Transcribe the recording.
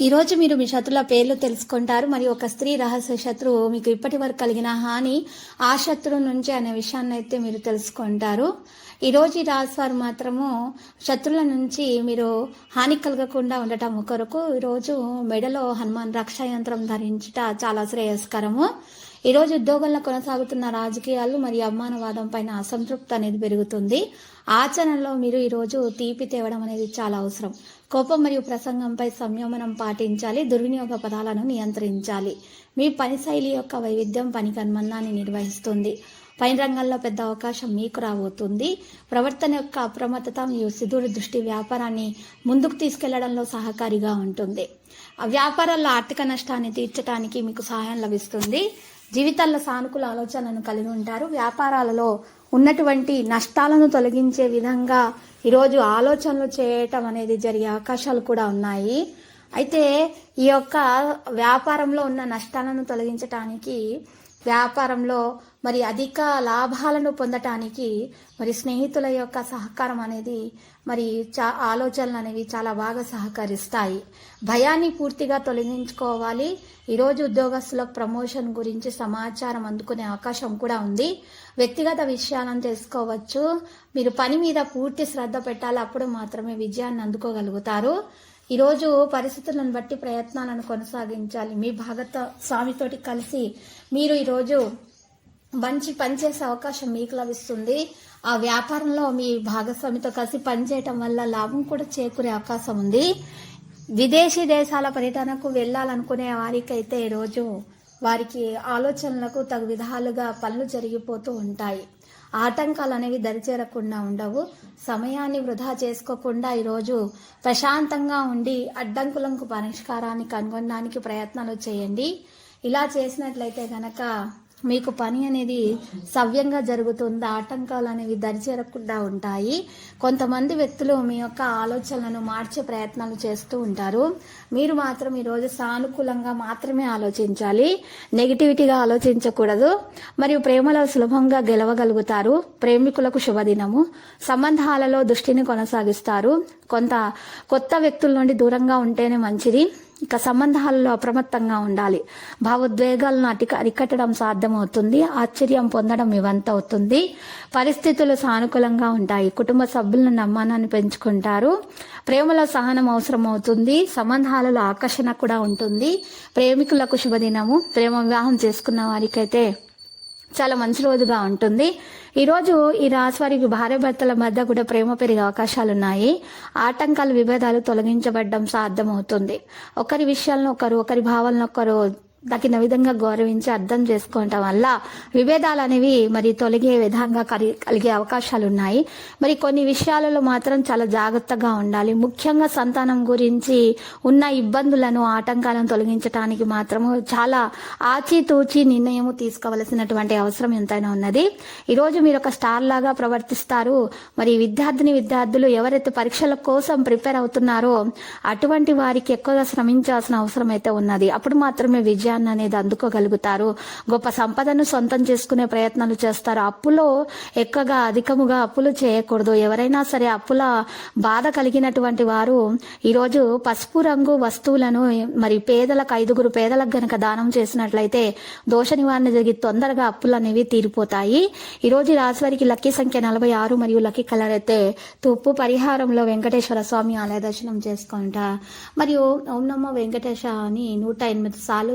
ఈరోజు మీరు మీ శత్రుల పేర్లు తెలుసుకుంటారు. మరియు ఒక స్త్రీ రహస్య శత్రువు మీకు ఇప్పటి వరకు కలిగిన హాని ఆ శత్రువు నుంచి అనే విషయాన్ని అయితే మీరు తెలుసుకుంటారు. ఈరోజు ఈ రాశి వారు మాత్రము శత్రువుల నుంచి మీరు హాని కలగకుండా ఉండటం కొరకు ఈరోజు మెడలో హనుమాన్ రక్షా యంత్రం ధరించుట చాలా శ్రేయస్కరము. ఈరోజు ఉద్యోగంలో కొనసాగుతున్న రాజకీయాలు మరియు అవమానవాదం పైన అసంతృప్తి అనేది పెరుగుతుంది. ఆచరణలో మీరు ఈరోజు తీపి తేవడం అనేది చాలా అవసరం. కోపం మరియు ప్రసంగంపై సంయమనం పాటించాలి. దుర్వినియోగ పదాలను నియంత్రించాలి. మీ పని శైలి యొక్క వైవిధ్యం పని అనుబంధాన్ని నిర్వహిస్తుంది. పని రంగంలో పెద్ద అవకాశం మీకు రాబోతుంది. ప్రవర్తన యొక్క అప్రమత్తత మరియు సుదూర దృష్టి వ్యాపారాన్ని ముందుకు తీసుకెళ్ళడంలో సహకారిగా ఉంటుంది. ఆ వ్యాపారాల్లో ఆర్థిక నష్టాన్ని తీర్చడానికి మీకు సహాయం లభిస్తుంది. జీవితాల్లో సానుకూల ఆలోచనను కలిగి ఉంటారు. వ్యాపారాలలో ఉన్నటువంటి నష్టాలను తొలగించే విధంగా ఈరోజు ఆలోచనలు చేయటం అనేది జరిగే అవకాశాలు కూడా ఉన్నాయి. అయితే ఈ యొక్క వ్యాపారంలో ఉన్న నష్టాలను తొలగించటానికి వ్యాపారంలో మరి అధిక లాభాలను పొందటానికి మరి స్నేహితుల యొక్క సహకారం అనేది మరి చా ఆలోచనలు అనేవి చాలా బాగా సహకరిస్తాయి. భయాన్ని పూర్తిగా తొలగించుకోవాలి. ఈరోజు ఉద్యోగస్తులకు ప్రమోషన్ గురించి సమాచారం అందుకునే అవకాశం కూడా ఉంది. వ్యక్తిగత విషయాలను తెలుసుకోవచ్చు. మీరు పని మీద పూర్తి శ్రద్ధ పెట్టాలి. అప్పుడు మాత్రమే విజయాన్ని అందుకోగలుగుతారు. ఈరోజు పరిస్థితులను బట్టి ప్రయత్నాలను కొనసాగించాలి. మీ భాగత స్వామితోటి కలిసి మీరు ఈరోజు మంచి పని చేసే అవకాశం మీకు లభిస్తుంది. ఆ వ్యాపారంలో మీ భాగస్వామితో కలిసి పనిచేయటం వల్ల లాభం కూడా చేకూరే అవకాశం ఉంది. విదేశీ దేశాల పర్యటనకు వెళ్ళాలనుకునే వారికైతే ఈరోజు వారికి ఆలోచనలకు తగు విధాలుగా పనులు జరిగిపోతూ ఉంటాయి. ఆటంకాలు అనేవి దరిచేరకుండా ఉండవు. సమయాన్ని వృధా చేసుకోకుండా ఈరోజు ప్రశాంతంగా ఉండి అడ్డంకులకు పరిష్కారాన్ని కనుగొనడానికి ప్రయత్నాలు చేయండి. ఇలా చేసినట్లయితే గనక మీకు పని అనేది సవ్యంగా జరుగుతుంది? ఆటంకాలు అనేవి దరిచేరకుండా ఉంటాయి. కొంతమంది వ్యక్తులు మీ యొక్క ఆలోచనలను మార్చే ప్రయత్నాలు చేస్తూ ఉంటారు. మీరు మాత్రం ఈరోజు సానుకూలంగా మాత్రమే ఆలోచించాలి. నెగిటివిటీగా ఆలోచించకూడదు. మరియు ప్రేమలో సులభంగా గెలవగలుగుతారు. ప్రేమికులకు శుభదినము. సంబంధాలలో దృష్టిని కొనసాగిస్తారు. కొంత కొత్త వ్యక్తుల నుండి దూరంగా ఉంటేనే మంచిది. ఇక సంబంధాలలో అప్రమత్తంగా ఉండాలి. భావోద్వేగాలను అటిక అరికట్టడం సాధ్యమవుతుంది. ఆశ్చర్యం పొందడం ఇవంత అవుతుంది పరిస్థితులు సానుకూలంగా ఉంటాయి. కుటుంబ సభ్యులను నమ్మానాన్ని పెంచుకుంటారు. ప్రేమలో సహనం అవసరం అవుతుంది సంబంధాలలో ఆకర్షణ కూడా ఉంటుంది. ప్రేమికులకు శుభదినము. ప్రేమ వివాహం చేసుకున్న వారికైతే చాలా మంచి రోజుగా ఉంటుంది. ఈరోజు ఈ రాశి వారికి భార్య భర్తల మధ్య కూడా ప్రేమ పెరిగే అవకాశాలు ఉన్నాయి ఆటంకాలు విభేదాలు తొలగించబడడం సాధ్యమవుతుంది. ఒకరి విషయాలను ఒకరు ఒకరి భావాలను ఒకరు తగిన విధంగా గౌరవించి అర్థం చేసుకోవటం వల్ల విభేదాలు అనేవి మరి తొలగే విధంగా కలిగే అవకాశాలు ఉన్నాయి మరి కొన్ని విషయాలలో మాత్రం చాలా జాగ్రత్తగా ఉండాలి. ముఖ్యంగా సంతానం గురించి ఉన్న ఇబ్బందులను ఆటంకాలను తొలగించడానికి మాత్రము చాలా ఆచితూచి నిర్ణయం తీసుకోవలసినటువంటి అవసరం ఎంతైనా ఉన్నది. ఈరోజు మీరు ఒక స్టార్ లాగా ప్రవర్తిస్తారు. మరి విద్యార్థిని విద్యార్థులు ఎవరైతే పరీక్షల కోసం ప్రిపేర్ అవుతున్నారో అటువంటి వారికి ఎక్కువగా శ్రమించాల్సిన అవసరం అయితే ఉన్నది. అప్పుడు మాత్రమే విజయాన్ని అనేది అందుకోగలుగుతారు. గొప్ప సంపదను సొంతం చేసుకునే ప్రయత్నాలు చేస్తారు. అప్పులో ఎక్కువగా అధికముగా అప్పులు చేయకూడదు. ఎవరైనా సరే అప్పుల బాధ కలిగినటువంటి వారు ఈరోజు పసుపు రంగు వస్తువులను మరి పేదలకు ఐదుగురు పేదలకు గనక దానం చేసినట్లయితే దోష నివారణ జరిగి తొందరగా అప్పులు అనేవి తీరిపోతాయి. ఈరోజు ఈ లక్కీ సంఖ్య నలభై ఆరు మరియు లక్కీ కలర్ అయితే తుప్పు పరిహారంలో వెంకటేశ్వర స్వామి ఆలయ దర్శనం చేసుకుంటా. మరియు ఓం నమో వెంకటేశ అని నూట ఎనిమిది సార్లు